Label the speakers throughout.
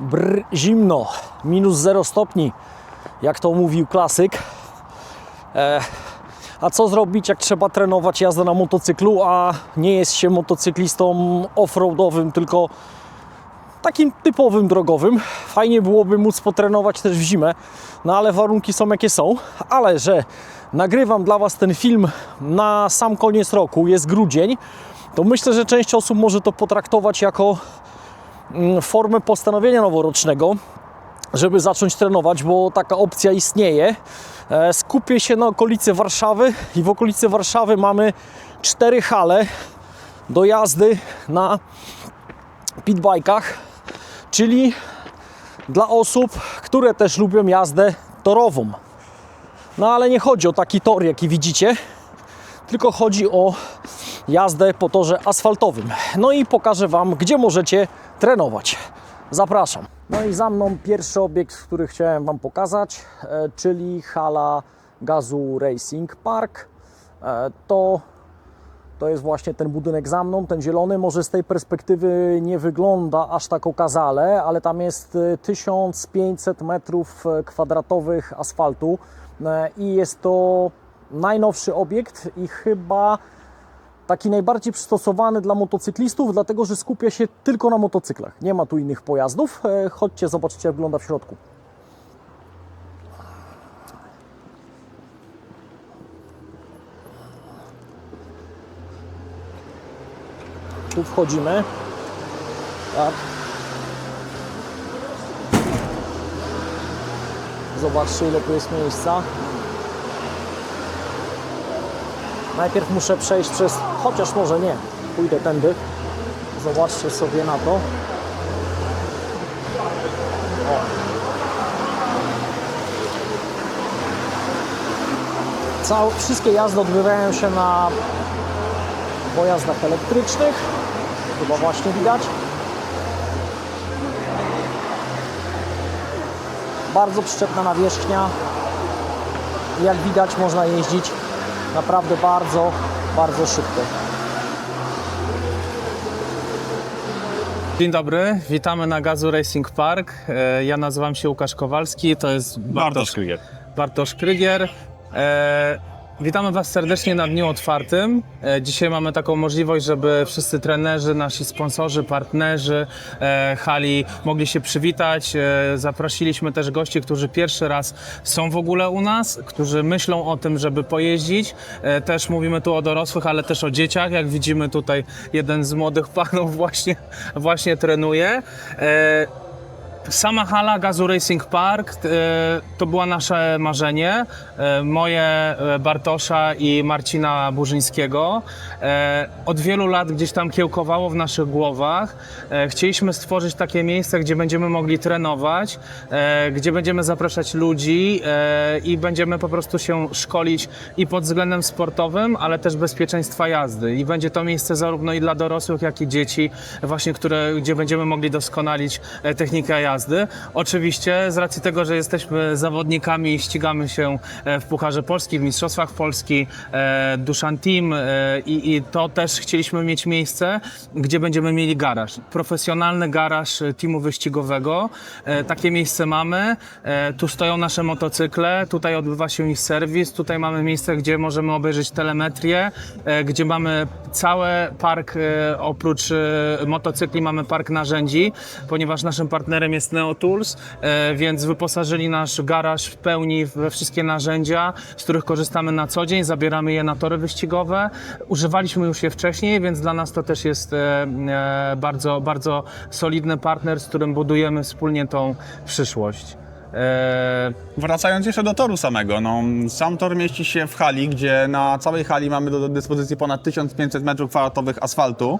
Speaker 1: Brr, zimno, minus 0 stopni, jak to mówił klasyk. E, a co zrobić, jak trzeba trenować jazdę na motocyklu, a nie jest się motocyklistą offroadowym, tylko takim typowym drogowym. Fajnie byłoby móc potrenować też w zimę, no ale warunki są jakie są. Ale że nagrywam dla Was ten film na sam koniec roku, jest grudzień, to myślę, że część osób może to potraktować jako formę postanowienia noworocznego, żeby zacząć trenować, bo taka opcja istnieje. E, Skupię się na okolicy Warszawy i w okolicy Warszawy mamy cztery hale do jazdy na pitbajkach, czyli dla osób, które też lubią jazdę torową. No ale nie chodzi o taki tor, jaki widzicie, tylko chodzi o jazdę po torze asfaltowym. No i pokażę Wam, gdzie możecie trenować. Zapraszam. No i za mną pierwszy obiekt, który chciałem Wam pokazać, e, czyli hala Gazu Racing Park. E, To to jest właśnie ten budynek za mną, ten zielony. Może z tej perspektywy nie wygląda aż tak okazale, ale tam jest y, 1500 metrów e, kwadratowych asfaltu i jest to najnowszy obiekt i chyba taki najbardziej przystosowany dla motocyklistów, dlatego że skupia się tylko na motocyklach. Nie ma tu innych pojazdów. E, Chodźcie, zobaczcie jak wygląda w środku. Tu wchodzimy. Tak. Zobaczcie, ile tu jest miejsca. Najpierw muszę przejść przez, chociaż może nie, pójdę tędy. Zobaczcie sobie na to. O. Cał, wszystkie jazdy odbywają się na pojazdach elektrycznych. Chyba właśnie widać. Bardzo przyczepna nawierzchnia. Jak widać można jeździć naprawdę bardzo, bardzo szybko.
Speaker 2: Dzień dobry, witamy na Gazu Racing Park. E, Ja nazywam się Łukasz Kowalski, to jest Bartosz,
Speaker 3: Krygier.
Speaker 2: Bartosz Krygier. Witamy Was serdecznie na dniu otwartym. E, Dzisiaj mamy taką możliwość, żeby wszyscy trenerzy, nasi sponsorzy, partnerzy e, hali mogli się przywitać. E, Zaprosiliśmy też gości, którzy pierwszy raz są w ogóle u nas, którzy myślą o tym, żeby pojeździć. Też mówimy tu o dorosłych, ale też o dzieciach. Jak widzimy tutaj jeden z młodych panów właśnie, właśnie trenuje. Sama hala Gazu Racing Park e, to było nasze marzenie. E, moje, e, Bartosza i Marcina Burzyńskiego. Od wielu lat gdzieś tam kiełkowało w naszych głowach. Chcieliśmy stworzyć takie miejsce, gdzie będziemy mogli trenować, gdzie będziemy zapraszać ludzi i będziemy po prostu się szkolić i pod względem sportowym, ale też bezpieczeństwa jazdy. I będzie to miejsce zarówno i dla dorosłych, jak i dzieci, właśnie, które, gdzie będziemy mogli doskonalić technikę jazdy. Oczywiście z racji tego, że jesteśmy zawodnikami i ścigamy się e, w Pucharze Polski, w Mistrzostwach Polski, e, Dushan Team e, i, i to też chcieliśmy mieć miejsce, gdzie będziemy mieli garaż. Profesjonalny garaż teamu wyścigowego. Takie miejsce mamy. Tu stoją nasze motocykle, tutaj odbywa się ich serwis, tutaj mamy miejsce, gdzie możemy obejrzeć telemetrię, gdzie mamy cały park, oprócz motocykli mamy park narzędzi, ponieważ naszym partnerem jest Neotools, e, więc wyposażyli nasz garaż w pełni we wszystkie narzędzia, z których korzystamy na co dzień, zabieramy je na tory wyścigowe. Używaliśmy już je wcześniej, więc dla nas to też jest e, e, bardzo, bardzo solidny partner, z którym budujemy wspólnie tą przyszłość.
Speaker 3: Wracając jeszcze do toru samego, no, sam tor mieści się w hali, gdzie na całej hali mamy do dyspozycji ponad 1500 m2 asfaltu.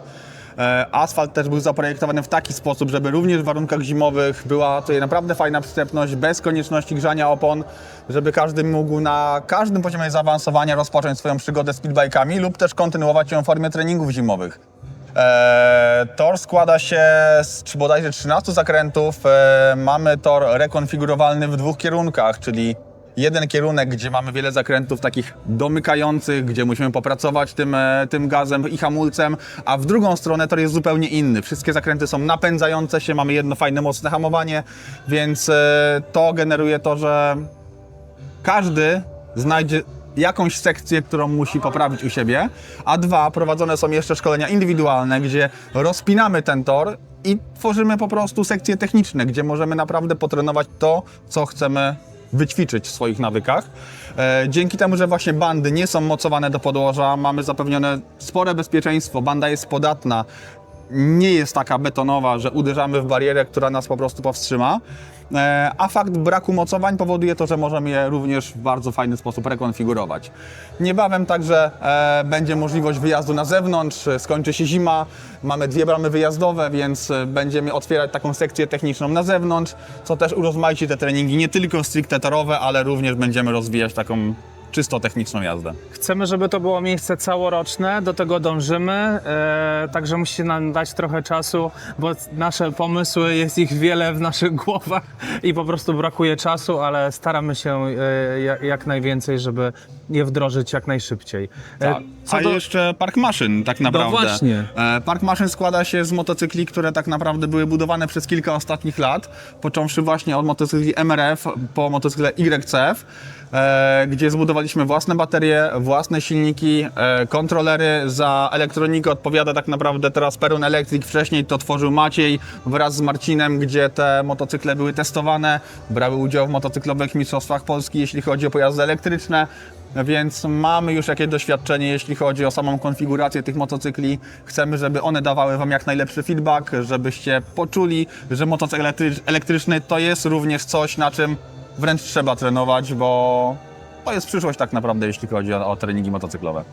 Speaker 3: E, Asfalt też był zaprojektowany w taki sposób, żeby również w warunkach zimowych była tutaj naprawdę fajna przyczepność, bez konieczności grzania opon, żeby każdy mógł na każdym poziomie zaawansowania rozpocząć swoją przygodę z speedbike'ami lub też kontynuować ją w formie treningów zimowych. E, tor składa się z bodajże 13 zakrętów. E, mamy tor rekonfigurowalny w dwóch kierunkach, czyli jeden kierunek, gdzie mamy wiele zakrętów takich domykających, gdzie musimy popracować tym, e, tym gazem i hamulcem, a w drugą stronę tor jest zupełnie inny. Wszystkie zakręty są napędzające się, mamy jedno fajne, mocne hamowanie, więc e, to generuje to, że każdy znajdzie jakąś sekcję, którą musi poprawić u siebie, a dwa, prowadzone są jeszcze szkolenia indywidualne, gdzie rozpinamy ten tor i tworzymy po prostu sekcje techniczne, gdzie możemy naprawdę potrenować to, co chcemy wyćwiczyć w swoich nawykach. E, dzięki temu, że właśnie bandy nie są mocowane do podłoża, mamy zapewnione spore bezpieczeństwo, banda jest podatna, nie jest taka betonowa, że uderzamy w barierę, która nas po prostu powstrzyma. E, A fakt braku mocowań powoduje to, że możemy je również w bardzo fajny sposób rekonfigurować. Niebawem także e, będzie możliwość wyjazdu na zewnątrz, skończy się zima, mamy dwie bramy wyjazdowe, więc e, będziemy otwierać taką sekcję techniczną na zewnątrz, co też urozmaici te treningi nie tylko stricte torowe, ale również będziemy rozwijać taką czysto techniczną jazdę.
Speaker 2: Chcemy, żeby to było miejsce całoroczne, do tego dążymy, e, także musicie nam dać trochę czasu, bo nasze pomysły, jest ich wiele w naszych głowach i po prostu brakuje czasu, ale staramy się e, ja- jak najwięcej, żeby je wdrożyć jak najszybciej. E,
Speaker 3: A jeszcze park maszyn tak naprawdę.
Speaker 2: właśnie.
Speaker 3: E, Park maszyn składa się z motocykli, które tak naprawdę były budowane przez kilka ostatnich lat, począwszy właśnie od motocykli MRF po motocykle YCF, e, gdzie zbudowaliśmy własne baterie, własne silniki, e, kontrolery. Za elektronikę odpowiada tak naprawdę teraz Perun Electric. Wcześniej to tworzył Maciej wraz z Marcinem, gdzie te motocykle były testowane, brały udział w motocyklowych mistrzostwach Polski, jeśli chodzi o pojazdy elektryczne. Więc mamy już jakieś doświadczenie, jeśli chodzi o samą konfigurację tych motocykli. Chcemy, żeby one dawały Wam jak najlepszy feedback, żebyście poczuli, że motocykl elektry- elektryczny to jest również coś, na czym wręcz trzeba trenować, bo to jest przyszłość tak naprawdę, jeśli chodzi o, o treningi motocyklowe.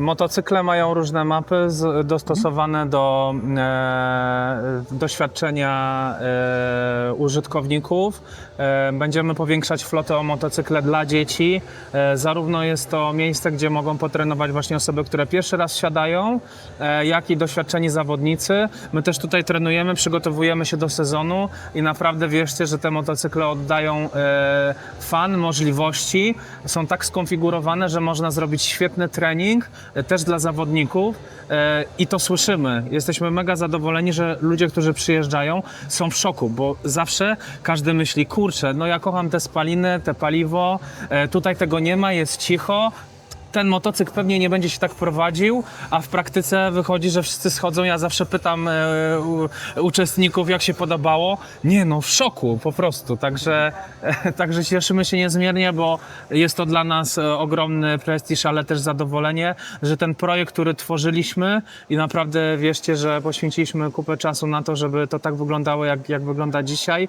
Speaker 2: Motocykle mają różne mapy dostosowane do e, doświadczenia e, użytkowników. E, będziemy powiększać flotę o motocykle dla dzieci. E, zarówno jest to miejsce, gdzie mogą potrenować właśnie osoby, które pierwszy raz siadają, e, jak i doświadczeni zawodnicy. My też tutaj trenujemy, przygotowujemy się do sezonu i naprawdę wierzcie, że te motocykle oddają e, fan, możliwości. Są tak skonfigurowane, że można zrobić świetny trening też dla zawodników e, i to słyszymy. Jesteśmy mega zadowoleni, że ludzie, którzy przyjeżdżają są w szoku, bo zawsze każdy myśli, kurczę, no ja kocham te spaliny, te paliwo, e, tutaj tego nie ma, jest cicho, ten motocykl pewnie nie będzie się tak prowadził, a w praktyce wychodzi, że wszyscy schodzą. Ja zawsze pytam e, u, uczestników, jak się podobało. Nie no, w szoku po prostu. Także, e, także cieszymy się niezmiernie, bo jest to dla nas e, ogromny prestiż, ale też zadowolenie, że ten projekt, który tworzyliśmy i naprawdę wierzcie, że poświęciliśmy kupę czasu na to, żeby to tak wyglądało, jak, jak wygląda dzisiaj,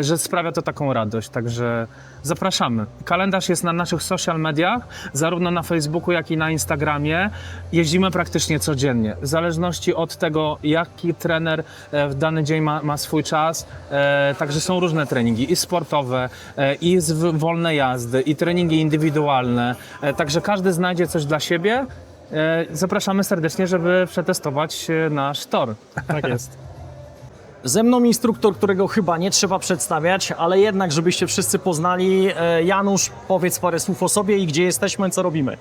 Speaker 2: że sprawia to taką radość. Także zapraszamy. Kalendarz jest na naszych social mediach, zarówno na Facebooku, jak i na Instagramie. Jeździmy praktycznie codziennie. W zależności od tego, jaki trener e, w dany dzień ma, ma swój czas. E, także są różne treningi i sportowe, e, i wolne jazdy, i treningi indywidualne. Także każdy znajdzie coś dla siebie. Zapraszamy serdecznie, żeby przetestować nasz tor. Tak jest.
Speaker 1: Ze mną instruktor, którego chyba nie trzeba przedstawiać, ale jednak, żebyście wszyscy poznali. E, Janusz, powiedz parę słów o sobie i gdzie jesteśmy, co robimy.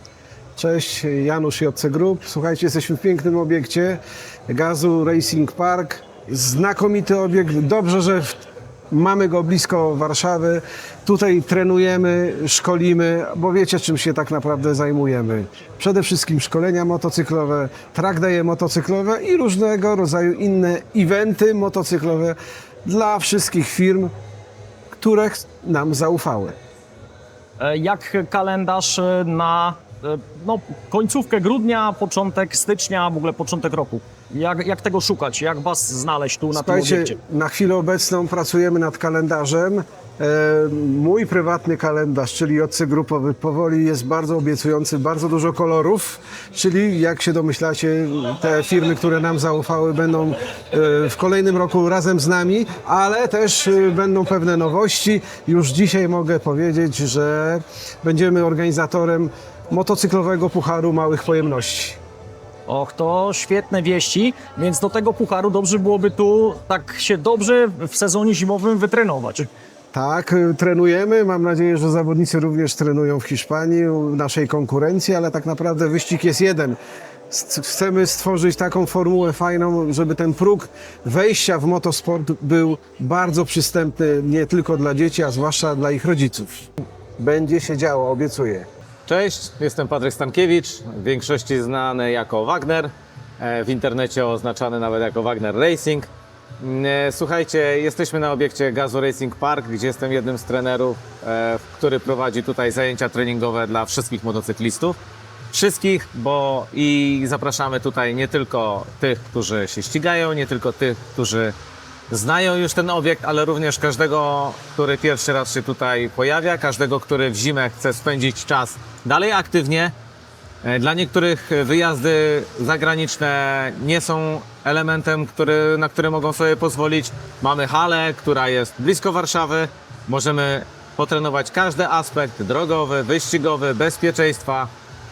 Speaker 4: Cześć, Janusz JC Group. Słuchajcie, jesteśmy w pięknym obiekcie Gazu Racing Park. Znakomity obiekt. Dobrze, że w, mamy go blisko Warszawy. Tutaj trenujemy, szkolimy, bo wiecie, czym się tak naprawdę zajmujemy. Przede wszystkim szkolenia motocyklowe, track daye motocyklowe i różnego rodzaju inne eventy motocyklowe dla wszystkich firm, które nam zaufały.
Speaker 1: E, Jak kalendarz e, na e, no, końcówkę grudnia, początek stycznia, w ogóle początek roku? Jak, jak tego szukać? Jak was znaleźć tu na tym
Speaker 4: Słuchajcie,
Speaker 1: obiekcie?
Speaker 4: na chwilę obecną pracujemy nad kalendarzem. E, Mój prywatny kalendarz, czyli JC Grupowy, powoli jest bardzo obiecujący, bardzo dużo kolorów, czyli jak się domyślacie, te firmy, które nam zaufały, będą e, w kolejnym roku razem z nami, ale też e, będą pewne nowości. Już dzisiaj mogę powiedzieć, że będziemy organizatorem motocyklowego Pucharu Małych Pojemności.
Speaker 1: Och, to świetne wieści, więc do tego pucharu dobrze byłoby tu tak się dobrze w sezonie zimowym wytrenować.
Speaker 4: Tak, y, trenujemy. Mam nadzieję, że zawodnicy również trenują w Hiszpanii, u naszej konkurencji, ale tak naprawdę wyścig jest jeden. Chcemy stworzyć taką formułę fajną, żeby ten próg wejścia w motosport był bardzo przystępny nie tylko dla dzieci, a zwłaszcza dla ich rodziców. Będzie się działo, obiecuję.
Speaker 5: Cześć, jestem Patryk Stankiewicz, w większości znany jako Wagner, e, w internecie oznaczany nawet jako Wagner Racing. E, Słuchajcie, jesteśmy na obiekcie Gazu Racing Park, gdzie jestem jednym z trenerów, e, który prowadzi tutaj zajęcia treningowe dla wszystkich motocyklistów. Wszystkich, bo i zapraszamy tutaj nie tylko tych, którzy się ścigają, nie tylko tych, którzy znają już ten obiekt, ale również każdego, który pierwszy raz się tutaj pojawia, każdego, który w zimę chce spędzić czas dalej aktywnie. E, Dla niektórych wyjazdy zagraniczne nie są elementem, który, na który mogą sobie pozwolić. Mamy halę, która jest blisko Warszawy. Możemy potrenować każdy aspekt drogowy, wyścigowy, bezpieczeństwa.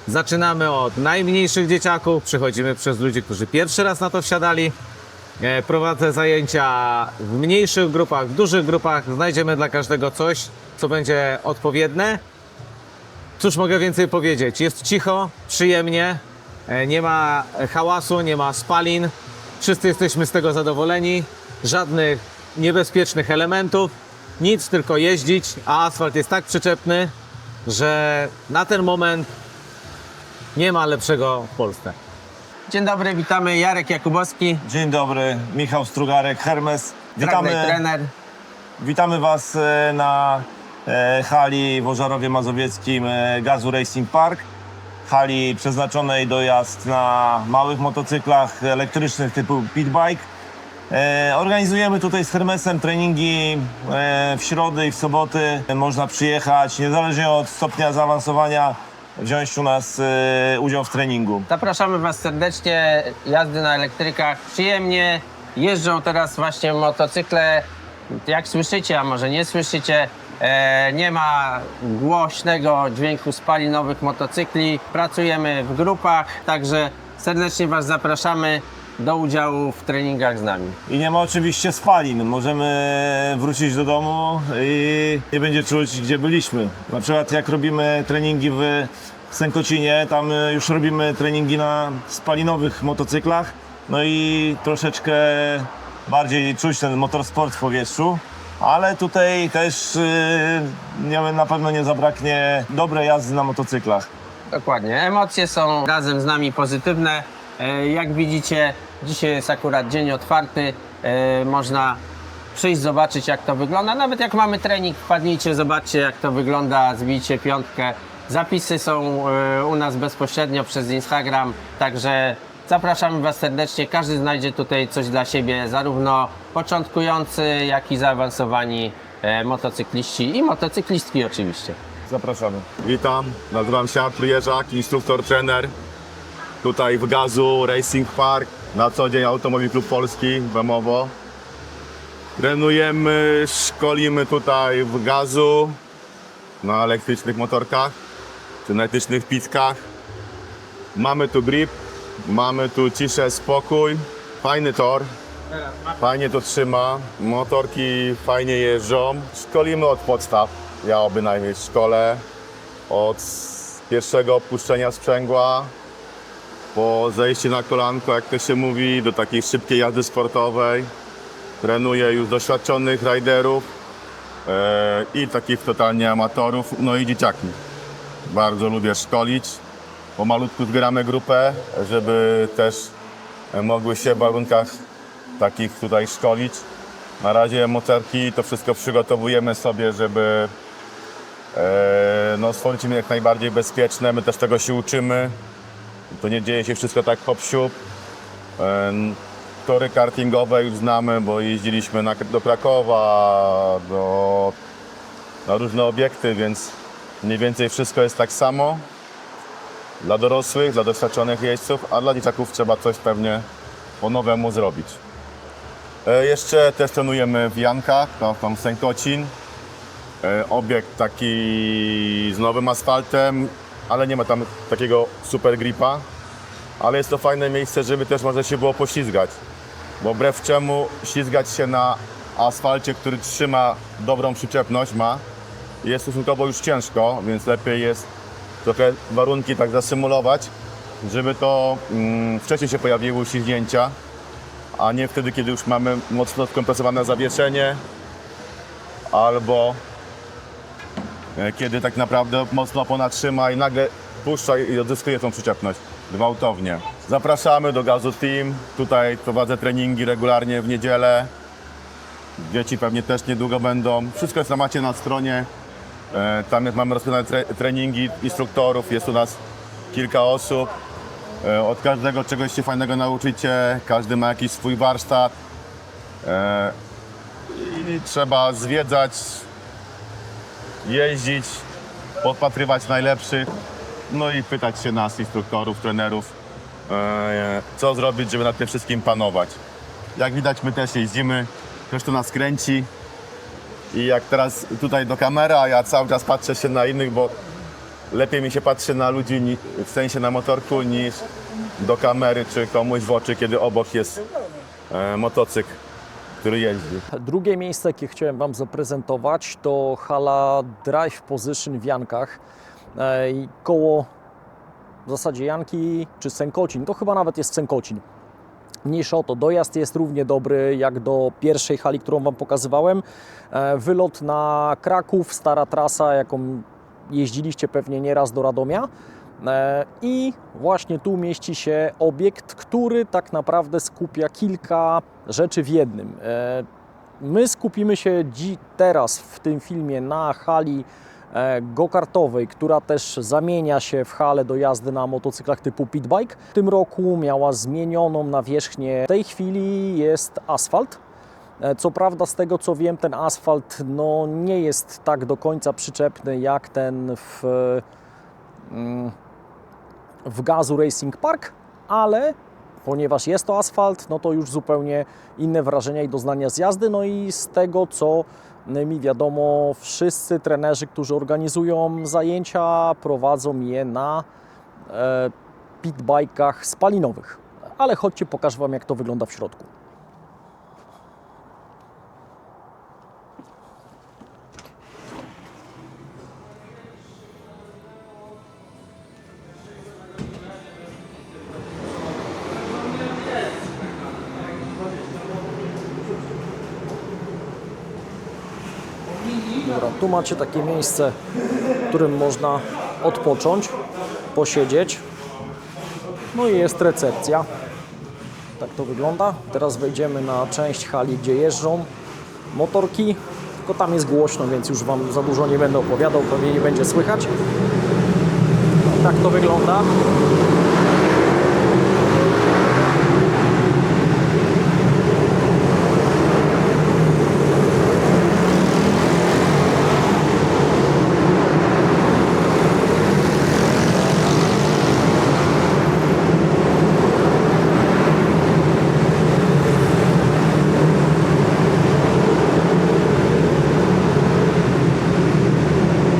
Speaker 5: Zaczynamy od najmniejszych dzieciaków, przechodzimy przez ludzi, którzy pierwszy raz na to wsiadali. E, Prowadzę zajęcia w mniejszych grupach, w dużych grupach. Znajdziemy dla każdego coś, co będzie odpowiednie. Cóż mogę więcej powiedzieć? Jest cicho, przyjemnie, e, nie ma hałasu, nie ma spalin. Wszyscy jesteśmy z tego zadowoleni. Żadnych niebezpiecznych elementów, nic, tylko jeździć, a asfalt jest tak przyczepny, że na ten moment nie ma lepszego w Polsce.
Speaker 6: Dzień dobry, witamy. Jarek Jakubowski,
Speaker 7: Dzień dobry, Michał Strugarek, Hermes.
Speaker 6: witamy.
Speaker 7: Witamy,
Speaker 6: trener.
Speaker 7: witamy Was e, na e, hali w Ożarowie Mazowieckim e, Gazu Racing Park. Hali przeznaczonej do jazd na małych motocyklach elektrycznych typu pitbike. E, Organizujemy tutaj z Hermesem treningi e, w środy i w soboty. Można przyjechać, niezależnie od stopnia zaawansowania, wziąć u nas e, udział w treningu.
Speaker 6: Zapraszamy Was serdecznie. Jazdy na elektrykach przyjemnie. Jeżdżą teraz właśnie motocykle. Jak słyszycie, a może nie słyszycie, e, nie ma głośnego dźwięku spalinowych motocykli. Pracujemy w grupach, także serdecznie Was zapraszamy do udziału w treningach z nami.
Speaker 7: I nie ma oczywiście spalin. Możemy wrócić do domu i nie będzie czuć, gdzie byliśmy. Na przykład jak robimy treningi w Sękocinie, tam już robimy treningi na spalinowych motocyklach. No i troszeczkę bardziej czuć ten motorsport w powietrzu. Ale tutaj też yy, na pewno nie zabraknie dobrej jazdy na motocyklach.
Speaker 6: Dokładnie. Emocje są razem z nami pozytywne. E, Jak widzicie, dzisiaj jest akurat dzień otwarty. E, Można przyjść, zobaczyć jak to wygląda. Nawet jak mamy trening, wpadnijcie, zobaczcie jak to wygląda, zbijcie piątkę. Zapisy są e, u nas bezpośrednio przez Instagram, także zapraszamy Was serdecznie. Każdy znajdzie tutaj coś dla siebie, zarówno początkujący, jak i zaawansowani e, motocykliści i motocyklistki oczywiście.
Speaker 7: Zapraszamy.
Speaker 8: Witam, nazywam się Artur Jerzak, instruktor, trener tutaj w Gazu Racing Park, na co dzień Automobil Klub Polski, Bemowo. Trenujemy, szkolimy tutaj w Gazu na elektrycznych motorkach, czy na elektrycznych pitkach. Mamy tu grip, mamy tu ciszę, spokój, fajny tor, fajnie to trzyma, motorki fajnie jeżdżą. Szkolimy od podstaw, ja bynajmniej szkole, od pierwszego opuszczenia sprzęgła, po zejście na kolanko, jak to się mówi, do takiej szybkiej jazdy sportowej. Trenuję już doświadczonych riderów e, i takich totalnie amatorów, no i dzieciaki. Bardzo lubię szkolić. Pomalutku zbieramy grupę, żeby też e, mogły się w warunkach takich tutaj szkolić. Na razie motorki to wszystko przygotowujemy sobie, żeby e, no, stworzyć jak najbardziej bezpieczne. My też tego się uczymy. To nie dzieje się wszystko tak hop siup. Tory kartingowe już znamy, bo jeździliśmy na, do Krakowa, do, na różne obiekty, więc mniej więcej wszystko jest tak samo. Dla dorosłych, dla doświadczonych jeźdźców, a dla dzieciaków trzeba coś pewnie po nowemu zrobić. E, Jeszcze też trenujemy w Jankach, to tam Sękocin. E, Obiekt taki z nowym asfaltem, ale nie ma tam takiego super gripa. Ale jest to fajne miejsce, żeby też można się było poślizgać. Bo wbrew czemu ślizgać się na asfalcie, który trzyma dobrą przyczepność ma, jest stosunkowo już ciężko, więc lepiej jest trochę warunki tak zasymulować, żeby to mm, wcześniej się pojawiły uślizgnięcia, a nie wtedy, kiedy już mamy mocno skompresowane zawieszenie albo kiedy tak naprawdę mocno opona trzyma i nagle puszcza i odzyskuje tą przyczepność gwałtownie. Zapraszamy do Gazu Team. Tutaj prowadzę treningi regularnie w niedzielę. Dzieci pewnie też niedługo będą. Wszystko jest na macie na stronie. E, Tam mamy rozpisane tre, treningi instruktorów. Jest u nas kilka osób. E, Od każdego czegoś się fajnego nauczycie. Każdy ma jakiś swój warsztat. E, I trzeba zwiedzać, jeździć, podpatrywać najlepszych, no i pytać się nas, instruktorów, trenerów, e, co zrobić, żeby nad tym wszystkim panować. Jak widać, my też jeździmy, to nas kręci. I jak teraz tutaj do kamery, a ja cały czas patrzę się na innych, bo lepiej mi się patrzy na ludzi, w sensie na motorku, niż do kamery czy komuś w oczy, kiedy obok jest e, motocykl, który jeździ.
Speaker 1: Drugie miejsce, jakie chciałem Wam zaprezentować, to hala Drive Position w Jankach. E, koło w zasadzie Janki czy Sękocin. To chyba nawet jest Sękocin. Mniejsza o to, dojazd jest równie dobry jak do pierwszej hali, którą Wam pokazywałem. E, Wylot na Kraków, stara trasa, jaką jeździliście pewnie nieraz do Radomia. E, I właśnie tu mieści się obiekt, który tak naprawdę skupia kilka rzeczy w jednym. E, My skupimy się teraz w tym filmie na hali e, go-kartowej, która też zamienia się w halę do jazdy na motocyklach typu pitbike. W tym roku miała zmienioną nawierzchnię. W tej chwili jest asfalt. E, Co prawda, z tego co wiem, ten asfalt no, nie jest tak do końca przyczepny jak ten w, mm, w Gazu Racing Park, ale ponieważ jest to asfalt, no to już zupełnie inne wrażenia i doznania z jazdy. No i z tego, co mi wiadomo, wszyscy trenerzy, którzy organizują zajęcia, prowadzą je na e, pitbajkach spalinowych. Ale chodźcie, pokażę Wam, jak to wygląda w środku. Macie takie miejsce, w którym można odpocząć, posiedzieć. No i jest recepcja. Tak to wygląda. Teraz wejdziemy na część hali, gdzie jeżdżą motorki. Tylko tam jest głośno, więc już Wam za dużo nie będę opowiadał, pewnie nie będzie słychać. Tak to wygląda.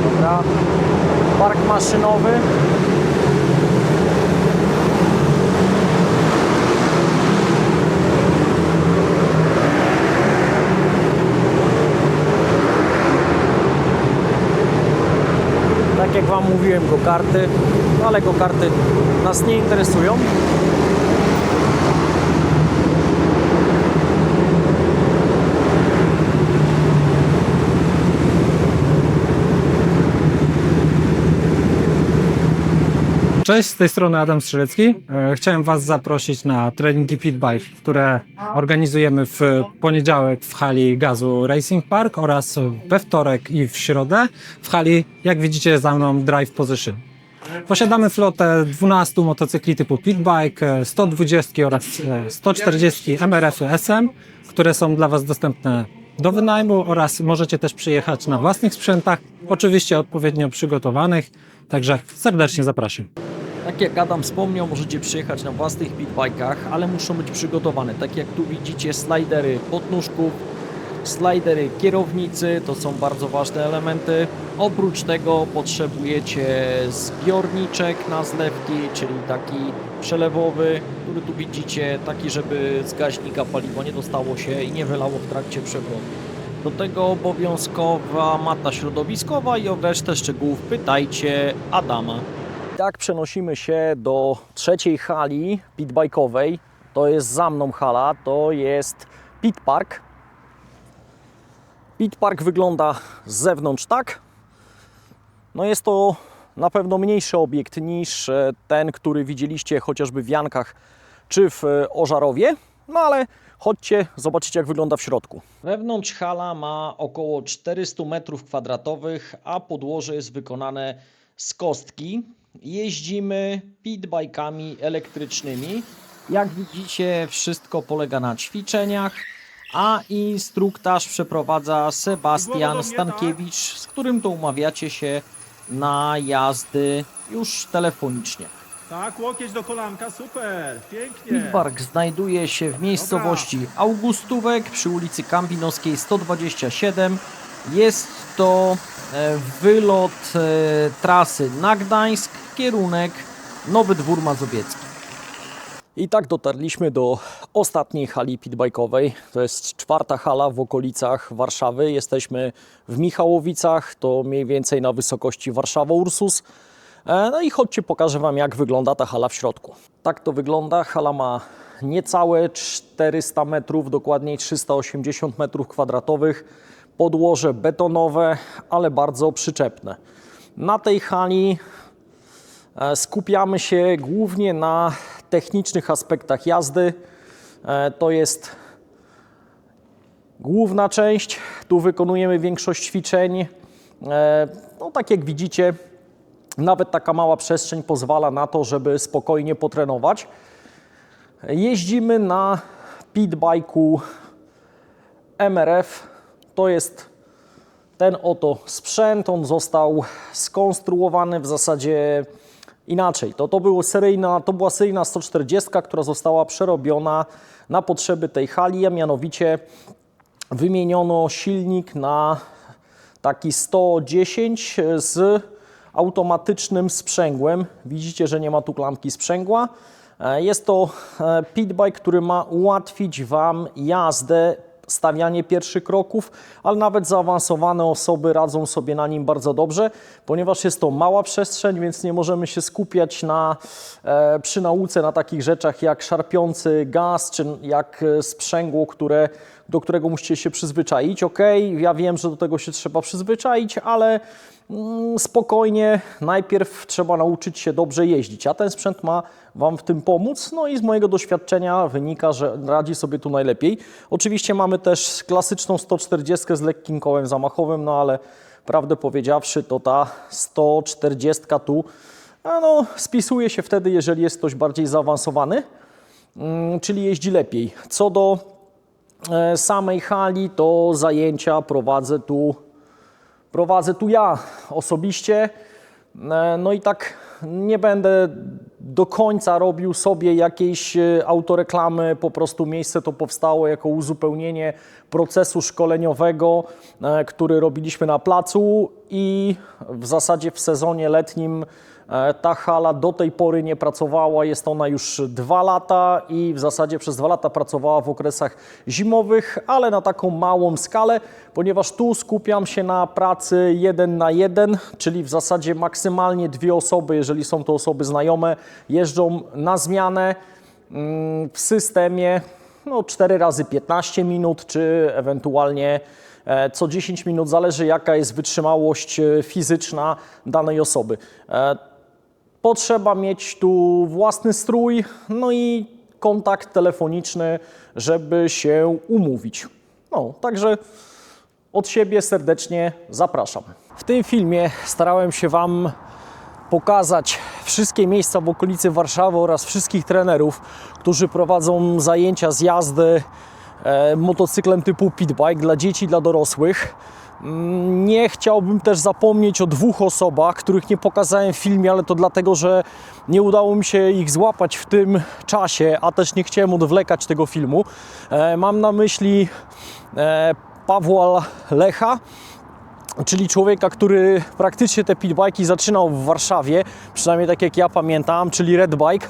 Speaker 1: Dobra. Park maszynowy. Tak jak Wam mówiłem, karty, ale go karty nas nie interesują.
Speaker 9: Cześć, z tej strony Adam Strzelecki. E, Chciałem Was zaprosić na treningi Pitbike, które organizujemy w poniedziałek w hali gazu Racing Park oraz we wtorek i w środę w hali, jak widzicie za mną, Drive Position. Posiadamy flotę 12 motocykli typu Pitbike, e, 120 oraz e, 140 MRF SM, które są dla Was dostępne do wynajmu oraz możecie też przyjechać na własnych sprzętach, oczywiście odpowiednio przygotowanych, także serdecznie zapraszam.
Speaker 1: Tak jak Adam wspomniał, możecie przyjechać na własnych pitbajkach, ale muszą być przygotowane. Tak jak tu widzicie, slajdery podnóżków, slajdery kierownicy, to są bardzo ważne elementy. Oprócz tego potrzebujecie zbiorniczek na zlewki, czyli taki przelewowy, który tu widzicie, taki, żeby z gaźnika paliwo nie dostało się i nie wylało w trakcie przewrotu. Do tego obowiązkowa mata środowiskowa i o resztę szczegółów pytajcie Adama. Tak przenosimy się do trzeciej hali pitbajkowej. To jest za mną hala, to jest Pit Park. Pit Park wygląda z zewnątrz tak. No jest to na pewno mniejszy obiekt niż e, ten, który widzieliście chociażby w Jankach czy w e, Ożarowie. No ale chodźcie, zobaczycie jak wygląda w środku. Wewnątrz hala ma około 400 m2, a podłoże jest wykonane z kostki. Jeździmy pitbajkami elektrycznymi. Jak widzicie, wszystko polega na ćwiczeniach, a instruktaż przeprowadza Sebastian Stankiewicz, z którym to umawiacie się na jazdy już telefonicznie.
Speaker 10: Tak, łokieć do kolanka, super, pięknie.
Speaker 1: Pitpark znajduje się w miejscowości Augustówek przy ulicy Kambinowskiej 127. Jest to e, wylot e, trasy na Gdańsk, kierunek Nowy Dwór Mazowiecki. I tak dotarliśmy do ostatniej hali pitbajkowej. To jest czwarta hala w okolicach Warszawy. Jesteśmy w Michałowicach, to mniej więcej na wysokości Warszawa-Ursus. E, No i chodźcie, pokażę Wam, jak wygląda ta hala w środku. Tak to wygląda. Hala ma niecałe 400 metrów, dokładniej 380 metrów kwadratowych. Podłoże betonowe, ale bardzo przyczepne. Na tej hali E, Skupiamy się głównie na technicznych aspektach jazdy. E, To jest główna część. Tu wykonujemy większość ćwiczeń. E, No, tak jak widzicie, nawet taka mała przestrzeń pozwala na to, żeby spokojnie potrenować. Jeździmy na pitbike'u MRF. To jest ten oto sprzęt, on został skonstruowany w zasadzie inaczej. To, to, było seryjna, to była seryjna 140, która została przerobiona na potrzeby tej hali, a mianowicie wymieniono silnik na taki 110 z automatycznym sprzęgłem. Widzicie, że nie ma tu klamki sprzęgła. E, Jest to e, pitbike, który ma ułatwić Wam jazdę stawianie pierwszych kroków, ale nawet zaawansowane osoby radzą sobie na nim bardzo dobrze, ponieważ jest to mała przestrzeń, więc nie możemy się skupiać na, e, przy nauce na takich rzeczach jak szarpiący gaz, czy jak e, sprzęgło, które, do którego musicie się przyzwyczaić. Ok, ja wiem, że do tego się trzeba przyzwyczaić, ale mm, spokojnie, najpierw trzeba nauczyć się dobrze jeździć, a ten sprzęt ma Wam w tym pomóc. No i z mojego doświadczenia wynika, że radzi sobie tu najlepiej. Oczywiście mamy też klasyczną 140 z lekkim kołem zamachowym, no ale prawdę powiedziawszy, to ta 140 tu no, spisuje się wtedy, jeżeli jest ktoś bardziej zaawansowany, mm, czyli jeździ lepiej. Co do samej hali, to zajęcia prowadzę tu prowadzę tu ja osobiście. E, No i tak nie będę do końca robił sobie jakiejś e, autoreklamy, po prostu miejsce to powstało jako uzupełnienie procesu szkoleniowego, e, który robiliśmy na placu i w zasadzie w sezonie letnim e, ta hala do tej pory nie pracowała, jest ona już dwa lata i w zasadzie przez dwa lata pracowała w okresach zimowych, ale na taką małą skalę, ponieważ tu skupiam się na pracy jeden na jeden, czyli w zasadzie maksymalnie dwie osoby, jeżeli są to osoby znajome, jeżdżą na zmianę mm, w systemie no, 4 razy 15 minut, czy ewentualnie co 10 minut, zależy jaka jest wytrzymałość e, fizyczna danej osoby. E, Potrzeba mieć tu własny strój, no i kontakt telefoniczny, żeby się umówić. No, także od siebie serdecznie zapraszam. W tym filmie starałem się Wam pokazać wszystkie miejsca w okolicy Warszawy oraz wszystkich trenerów, którzy prowadzą zajęcia z jazdy e, motocyklem typu pitbike dla dzieci, dla dorosłych. Mm, Nie chciałbym też zapomnieć o dwóch osobach, których nie pokazałem w filmie, ale to dlatego, że nie udało mi się ich złapać w tym czasie, a też nie chciałem odwlekać tego filmu. E, Mam na myśli e, Pawła Lecha, czyli człowieka, który praktycznie te pitbike'i zaczynał w Warszawie, przynajmniej tak jak ja pamiętam, czyli Red Bike.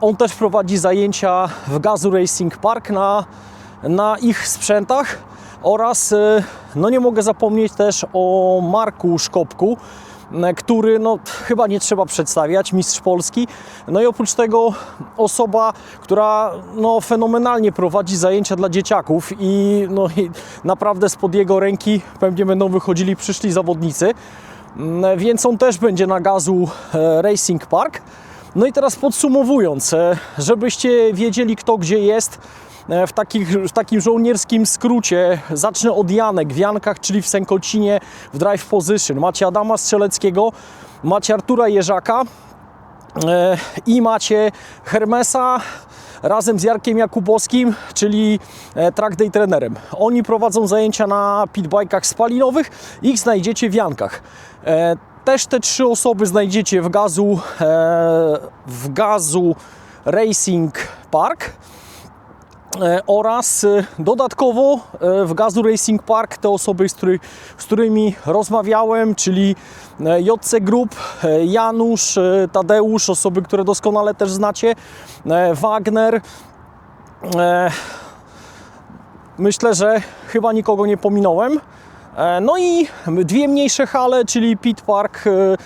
Speaker 1: On też prowadzi zajęcia w Gazu Racing Park na, na ich sprzętach oraz e, no nie mogę zapomnieć też o Marku Szkopku, e, który no, chyba nie trzeba przedstawiać, mistrz Polski. No i oprócz tego osoba, która no, fenomenalnie prowadzi zajęcia dla dzieciaków i, no, i naprawdę spod jego ręki pewnie będą wychodzili przyszli zawodnicy. Mm, Więc on też będzie na gazu Racing Park. No i teraz podsumowując, e, żebyście wiedzieli kto gdzie jest, e, w, takich, w takim żołnierskim skrócie zacznę od Janek w Jankach, czyli w Sękocinie w drive position. Macie Adama Strzeleckiego, macie Artura Jerzaka e, i macie Hermesa razem z Jarkiem Jakubowskim, czyli track day trenerem. Oni prowadzą zajęcia na pitbajkach spalinowych, ich znajdziecie w Jankach. Też te trzy osoby znajdziecie w gazu, e, w gazu Racing Park. E, oraz e, dodatkowo w Gazu Racing Park te osoby, z, których, z którymi rozmawiałem, czyli JC Group, Janusz, Tadeusz, osoby, które doskonale też znacie, Wagner. Myślę, że chyba nikogo nie pominąłem. E, No i dwie mniejsze hale, czyli Pit Park, e,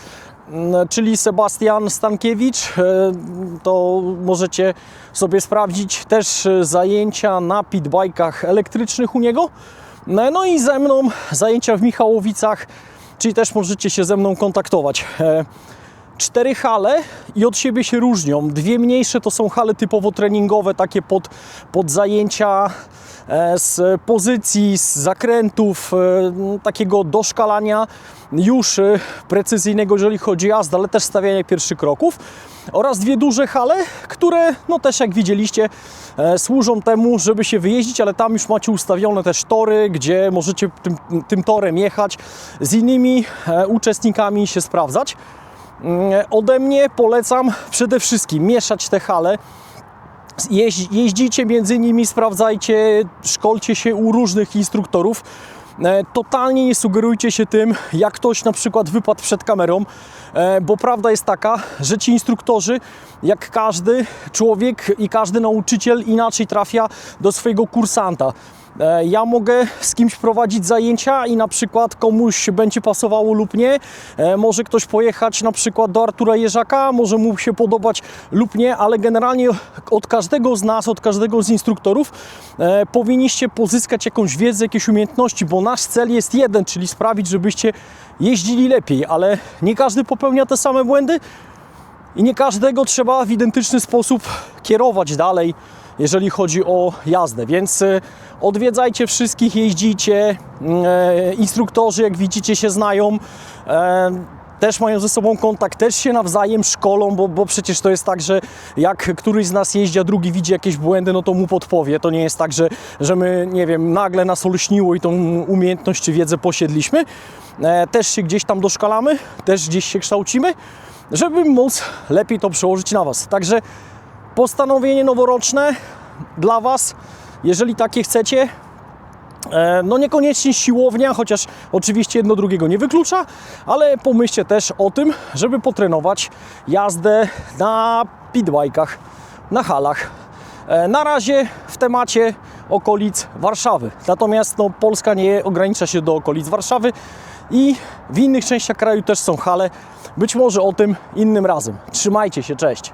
Speaker 1: czyli Sebastian Stankiewicz. E, To możecie sobie sprawdzić też zajęcia na pitbajkach elektrycznych u niego. No i ze mną zajęcia w Michałowicach, czyli też możecie się ze mną kontaktować. Cztery hale i od siebie się różnią. Dwie mniejsze to są hale typowo treningowe, takie pod, pod zajęcia e, z pozycji, z zakrętów, e, takiego doszkalania już e, precyzyjnego, jeżeli chodzi o jazdę, ale też stawiania pierwszych kroków. Oraz dwie duże hale, które no też jak widzieliście służą temu, żeby się wyjeździć, ale tam już macie ustawione też tory, gdzie możecie tym, tym torem jechać, z innymi uczestnikami się sprawdzać. Mm, Ode mnie polecam przede wszystkim mieszać te hale. Jeździcie między nimi, sprawdzajcie, szkolcie się u różnych instruktorów. E, Totalnie nie sugerujcie się tym, jak ktoś na przykład wypadł przed kamerą, e, bo prawda jest taka, że ci instruktorzy, jak każdy człowiek i każdy nauczyciel, inaczej trafia do swojego kursanta. E, Ja mogę z kimś prowadzić zajęcia i na przykład komuś będzie pasowało lub nie. E, Może ktoś pojechać na przykład do Artura Jerzaka, może mu się podobać lub nie, ale generalnie od każdego z nas, od każdego z instruktorów e, powinniście pozyskać jakąś wiedzę, jakieś umiejętności, bo nasz cel jest jeden, czyli sprawić, żebyście jeździli lepiej, ale nie każdy popełnia te same błędy i nie każdego trzeba w identyczny sposób kierować dalej, jeżeli chodzi o jazdę. Więc e, odwiedzajcie wszystkich, jeździcie. E, Instruktorzy, jak widzicie, się znają. E, Też mają ze sobą kontakt, też się nawzajem szkolą, bo, bo przecież to jest tak, że jak któryś z nas jeździ, a drugi widzi jakieś błędy, no to mu podpowie. To nie jest tak, że, że my, nie wiem, nagle nas olśniło i tą umiejętność czy wiedzę posiedliśmy. E, Też się gdzieś tam doszkalamy, też gdzieś się kształcimy żeby móc lepiej to przełożyć na Was. Także postanowienie noworoczne dla Was, jeżeli takie chcecie, e, no niekoniecznie siłownia, chociaż oczywiście jedno drugiego nie wyklucza, ale pomyślcie też o tym, żeby potrenować jazdę na pitbajkach, na halach. E, Na razie w temacie okolic Warszawy. Natomiast no, Polska nie ogranicza się do okolic Warszawy i w innych częściach kraju też są hale. Być może o tym innym razem. Trzymajcie się, cześć.